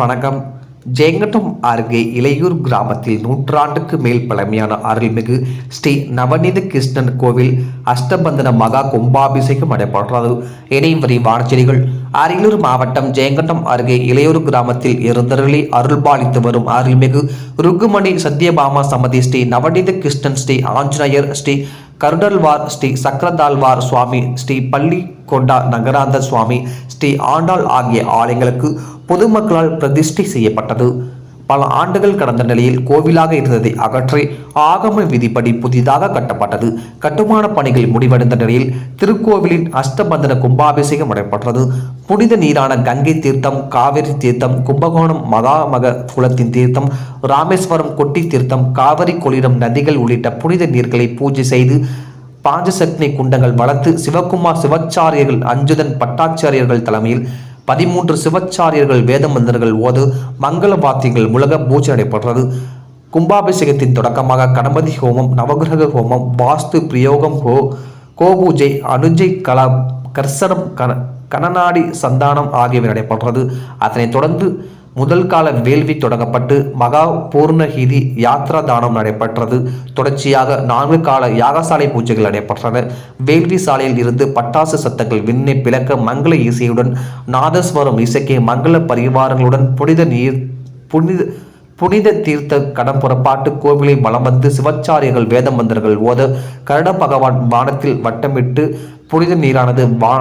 வணக்கம். ஜெயங்கட்டம் அருகே இளையூர் கிராமத்தில் நூற்றாண்டுக்கு மேல் பழமையான அருள்மிகு ஸ்ரீ நவநீத கிருஷ்ணன் கோவில் அஷ்டபந்தன மகா கும்பாபிஷேகம் நடைபெற்றது. இணைவரி விரிவான அரியலூர் மாவட்டம் ஜெயங்கட்டம் அருகே இளையூர் கிராமத்தில் இருந்தருளி அருள்பாலித்து வரும் அருள்மிகு ருக்குமணி சத்யபாமா சமதி ஸ்ரீ நவநீத கிருஷ்ணன் ஸ்ரீ ஆஞ்சநேயர் ஸ்ரீ கருடல்வார் ஸ்ரீ சக்கரதாழ்வார் சுவாமி ஸ்ரீ பள்ளி கொண்டா நகராந்த சுவாமி ஸ்ரீ ஆண்டாள் ஆகிய ஆலயங்களுக்கு பொதுமக்களால் பிரதிஷ்டை செய்யப்பட்டது. பல ஆண்டுகள் கடந்த நிலையில் கோவிலாக இருந்ததை அகற்றி ஆகம விதிப்படி புதிதாக கட்டப்பட்டது. கட்டுமான பணிகள் முடிவடைந்த நிலையில் திருக்கோவிலின் அஷ்டபந்தன கும்பாபிஷேகம் நடைபெற்றது. புனித நீரான கங்கை தீர்த்தம் காவிரி தீர்த்தம் கும்பகோணம் மகாமக குலத்தின் தீர்த்தம் ராமேஸ்வரம் கொட்டி தீர்த்தம் காவிரி கொளிடம் நதிகள் உள்ளிட்ட புனித நீர்களை பூஜை செய்து பாஞ்சசக்னி குண்டங்கள் வளர்த்து சிவகுமார் சிவாச்சாரியர்கள் அஞ்சுதன் பட்டாச்சாரியர்கள் தலைமையில் பதிமூன்று சிவாச்சாரியர்கள் வேத மந்திரங்கள் ஓது மங்கள வாத்தியங்கள் முழக பூஜை நடைபெற்றது கும்பாபிஷேகத்தின் தொடக்கமாக கணபதி ஹோமம் நவகிரக ஹோமம் வாஸ்து பிரயோகம் ஹோ கோபூஜை அனுஜை கலா கர்சனம் கன கனநாடி சந்தானம் ஆகியவை நடைபெற்றது. அதனைத் தொடர்ந்து முதல் கால வேள்வி தொடங்கப்பட்டு மகா பூர்ணஹிதி யாத்ரா தானம் நடைபெற்றது. தொடர்ச்சியாக நான்கு கால யாகசாலை பூஜைகள் நடைபெற்றன. வேள்வி சாலையில் இருந்து பட்டாசு சத்தங்கள் விண்ணை பிளக்க மங்கள இசையுடன் நாதஸ்வரம் இசைக்கே மங்கள பரிவாரங்களுடன் புனித நீர் புனித புனித தீர்த்த கடம் புறப்பாட்டு கோவிலை வலம் வந்து சிவச்சாரியர்கள் வேத மந்திரங்கள் ஓத கருட பகவான் வானத்தில் வட்டமிட்டு புனித நீரானது வா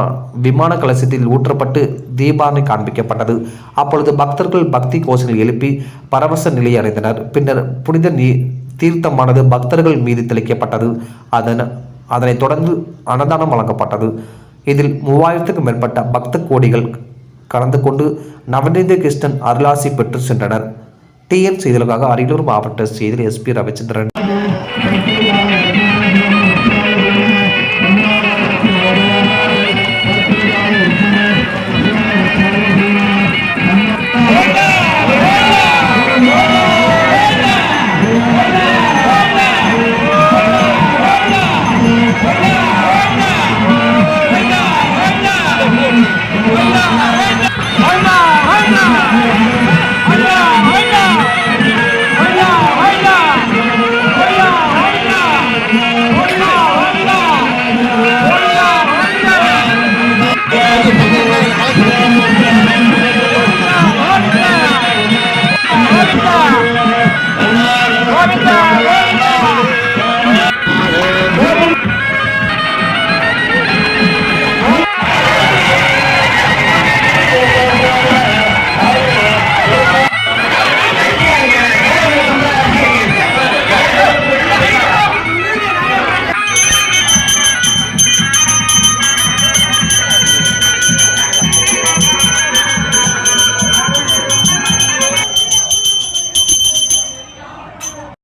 விமான கலசத்தில் ஊற்றப்பட்டு தீபாரணை காண்பிக்கப்பட்டது. அப்பொழுது பக்தர்கள் பக்தி கோஷங்கள் எழுப்பி பரவச நிலை அடைந்தனர். பின்னர் புனித நீ தீர்த்தமானது பக்தர்கள் மீது தெளிக்கப்பட்டது. அதன் அதனைத் தொடர்ந்து அன்னதானம் வழங்கப்பட்டது. இதில் மூவாயிரத்துக்கும் மேற்பட்ட பக்த கோடிகள் கலந்து கொண்டு நவநீத கிருஷ்ணன் அருளாசி பெற்று சென்றனர். டிஎன் செய்திகளுக்காக அரியலூர் மாவட்ட செய்தியில் எஸ்பி ரவிச்சந்திரன்.